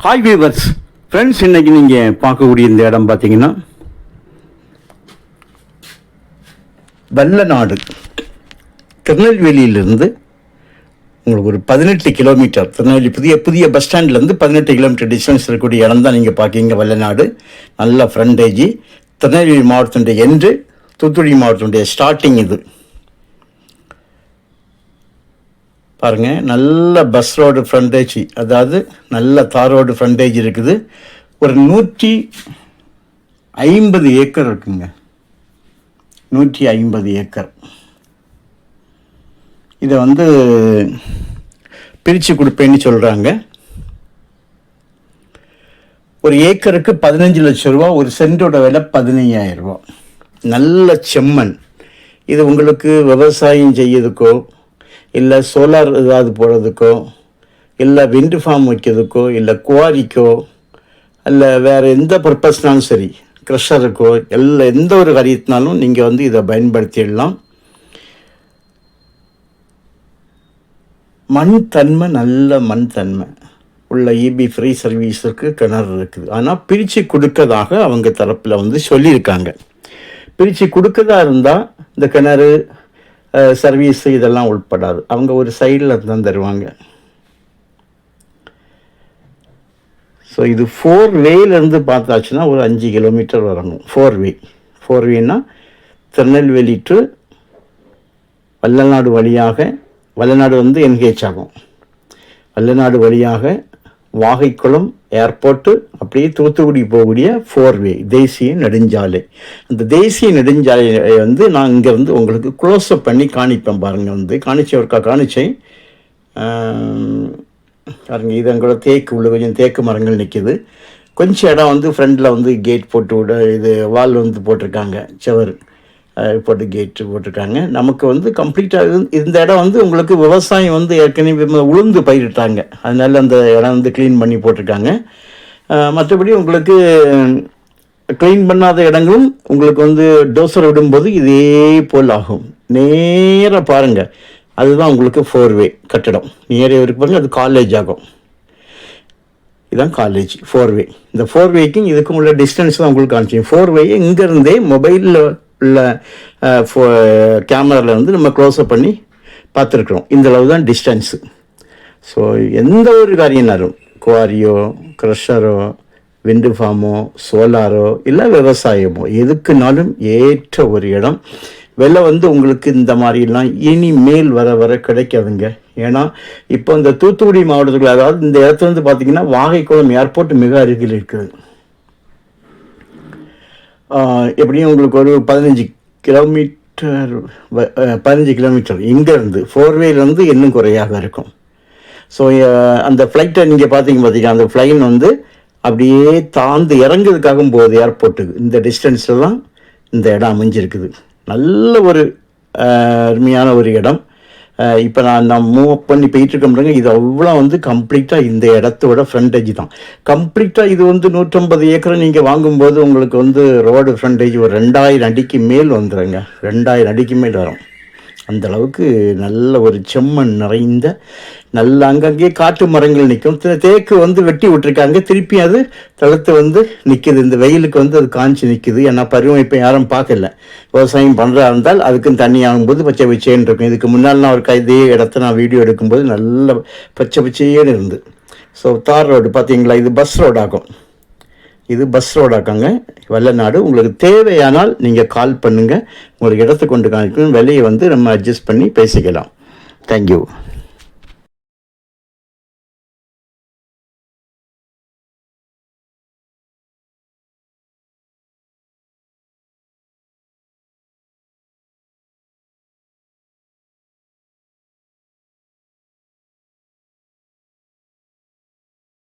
Hi viewers friends இன்றைக்கி நீங்கள் பார்க்கக்கூடிய இந்த இடம் பார்த்தீங்கன்னா வெள்ளநாடு திருநெல்வேலியிலிருந்து உங்களுக்கு ஒரு பதினெட்டு கிலோமீட்டர் திருநெல்வேலி புதிய புதிய பஸ் ஸ்டாண்ட்லேருந்து பதினெட்டு கிலோமீட்டர் டிஸ்டன்ஸ் இருக்கக்கூடிய இடம் தான் நீங்கள் பார்க்கீங்க வெள்ளநாடு நல்ல ஃப்ரண்டேஜி திருநெல்வேலி மாவட்டத்துடைய எண்டு தூத்துக்குடி மாவட்டத்துடைய ஸ்டார்டிங் இது. பாருங்கள் நல்ல பஸ் ரோடு ஃப்ரண்டேஜ் அதாவது நல்ல தார் ரோடு ஃப்ரண்டேஜ் இருக்குது. ஒரு நூற்றி ஐம்பது ஏக்கர் இருக்குங்க. நூற்றி ஐம்பது ஏக்கர். இதை வந்து பிரித்து கொடுப்பேன்னு சொல்கிறாங்க ஒரு ஏக்கருக்கு பதினஞ்சு லட்சம் ரூபா ஒரு சென்டோட விலை பதினையாயிரம் ரூபா. நல்ல செம்மண். இது உங்களுக்கு விவசாயம் செய்யறதுக்கோ இல்லை சோலார் ஏதாவது போடுறதுக்கோ இல்லை விண்டு ஃபார்ம் வைக்கிறதுக்கோ இல்லை குவாரிக்கோ இல்லை வேறு எந்த பர்பஸ்னாலும் சரி க்ரஷருக்கோ எல்லா எந்த ஒரு காரியத்தினாலும் நீங்கள் வந்து இதை பயன்படுத்திடலாம். மண் தன்மை நல்ல மண் தன்மை. உள்ள இபி ஃப்ரீ சர்வீஸுக்கு கிணறு இருக்குது. ஆனால் பிரித்து கொடுக்கதாக அவங்க தரப்பில் வந்து சொல்லியிருக்காங்க. பிரித்து கொடுக்கறதா இருந்தால் இந்த கிணறு சர்வீஸு இதெல்லாம் உட்படாது அவங்க ஒரு சைடில் தான் தருவாங்க. ஸோ இது ஃபோர் வேலேருந்து பார்த்தாச்சுன்னா ஒரு அஞ்சு கிலோமீட்டர் வரணும். ஃபோர் வே ஃபோர் வேனா திருநெல்வேலி டு வல்லநாடு வழியாக வல்லநாடு வந்து என்கேஜ் ஆகும். வல்லநாடு வழியாக வாகைக்குளம் ஏர்போர்ட்டு அப்படியே தூத்துக்குடி போகக்கூடிய ஃபோர் வே தேசிய நெடுஞ்சாலை. அந்த தேசிய நெடுஞ்சாலையை வந்து நான் இங்கேருந்து உங்களுக்கு க்ளோஸ்அப் பண்ணி காணிப்பேன் பாருங்கள் வந்து. காணிச்சவருக்கா காணிச்சேன். பாருங்க இது எங்களோட தேக்கு உள்ள கொஞ்சம் தேக்கு மரங்கள் நிற்கிது கொஞ்சம் இடம் வந்து ஃப்ரண்டில் வந்து கேட் போட்டு விட இது வால் வந்து போட்டிருக்காங்க செவர். போட்டு கேட்டு போட்டிருக்காங்க நமக்கு வந்து கம்ப்ளீட்டாக இந்த இடம் வந்து உங்களுக்கு விவசாயம் வந்து ஏற்கனவே உளுந்து பயிரிட்டாங்க. அதனால் அந்த இடம் வந்து க்ளீன் பண்ணி போட்டிருக்காங்க. மற்றபடி உங்களுக்கு க்ளீன் பண்ணாத இடங்களும் உங்களுக்கு வந்து டோசர் விடும்போது இதே போல் ஆகும். நேராக பாருங்கள் அதுதான் உங்களுக்கு ஃபோர் வே கட்டடம். நேரே இருக்கு பாருங்கள் அது காலேஜ் ஆகும். இதுதான் காலேஜ் ஃபோர் வே இந்த ஃபோர் வேக்கும் இதுக்கும் உள்ள டிஸ்டன்ஸ் தான் உங்களுக்கு காமிச்சிங்க ஃபோர் வே இங்கேருந்தே மொபைலில் கேமராவில் வந்து நம்ம க்ளோஸ்அப் பண்ணி பார்த்துருக்குறோம். இந்த அளவு தான் டிஸ்டன்ஸு ஸோ எந்த ஒரு காரியம்னாலும் குவாரியோ க்ரஷரோ விண்டு ஃபார்மோ சோலாரோ இல்லை விவசாயமோ எதுக்குனாலும் ஏற்ற ஒரு இடம். வெளில வந்து உங்களுக்கு இந்த மாதிரிலாம் இனிமேல் வர வர கிடைக்காதுங்க. ஏன்னா இப்போ இந்த தூத்துக்குடி மாவட்டத்தில் அதாவது இந்த இடத்துல வந்து பார்த்தீங்கன்னா வாகைக்குளம் ஏர்போர்ட் மிக அருகில் இருக்குது எப்படியும் உங்களுக்கு ஒரு பதினஞ்சு கிலோமீட்டர் பதினஞ்சு கிலோமீட்டர் இங்கேருந்து ஃபோர்வேலேருந்து இன்னும் குறையாக இருக்கும். ஸோ அந்த ஃப்ளைட்டை நீங்கள் பார்த்தீங்க பார்த்தீங்கன்னா அந்த ஃப்ளைன் வந்து அப்படியே தாழ்ந்து இறங்குறதுக்காக போகுது ஏர்போர்ட்டுக்கு இந்த டிஸ்டன்ஸில் தான் இந்த இடம் அமைஞ்சிருக்குது. நல்ல ஒரு அருமையான ஒரு இடம். இப்போ நான் நான் மூவ் பண்ணி போயிட்டு இருக்கேன் இது அவ்வளோ வந்து கம்ப்ளீட்டாக இந்த இடத்தோட ஃப்ரண்டேஜ் தான். கம்ப்ளீட்டாக இது வந்து நூற்றம்பது ஏக்கரை நீங்கள் வாங்கும்போது உங்களுக்கு வந்து ரோடு ஃப்ரண்டேஜ் ஒரு ரெண்டாயிரம் அடிக்கு மேல் வந்துடுங்க ரெண்டாயிரம் அடிக்கு மேல் வரும். அந்த அளவுக்கு நல்ல ஒரு செம்மண் நிறைந்த நல்ல அங்கங்கே காட்டு மரங்கள் நிற்கும். தேக்கு வந்து வெட்டி விட்டுருக்காங்க. திருப்பி அது தளர்த்து வந்து நிற்கிது இந்த வெயிலுக்கு வந்து அது காஞ்சி நிற்கிது ஏன்னா பருவம் இப்போ யாரும் பார்க்கல. விவசாயம் பண்ணுறா இருந்தால் அதுக்கும் தண்ணி ஆகும்போது பச்சை பச்சைன்னு இருக்கும். இதுக்கு முன்னால் நான் ஒரு க- இதே இடத்த நான் வீடியோ எடுக்கும்போது நல்ல பச்சை பச்சையேன்னு இருந்து ஸோ தார் ரோடு பார்த்தீங்களா? இது பஸ் ரோடாகும் ஆகும். இது பஸ் ரோடாக்காங்க வெள்ளநாடு உங்களுக்கு தேவையானால் நீங்கள் கால் பண்ணுங்கள் உங்களுக்கு இடத்துக்கு கொண்டு காணிக்கணும் விலையை வந்து நம்ம அட்ஜஸ்ட் பண்ணி பேசிக்கலாம். தேங்க்யூ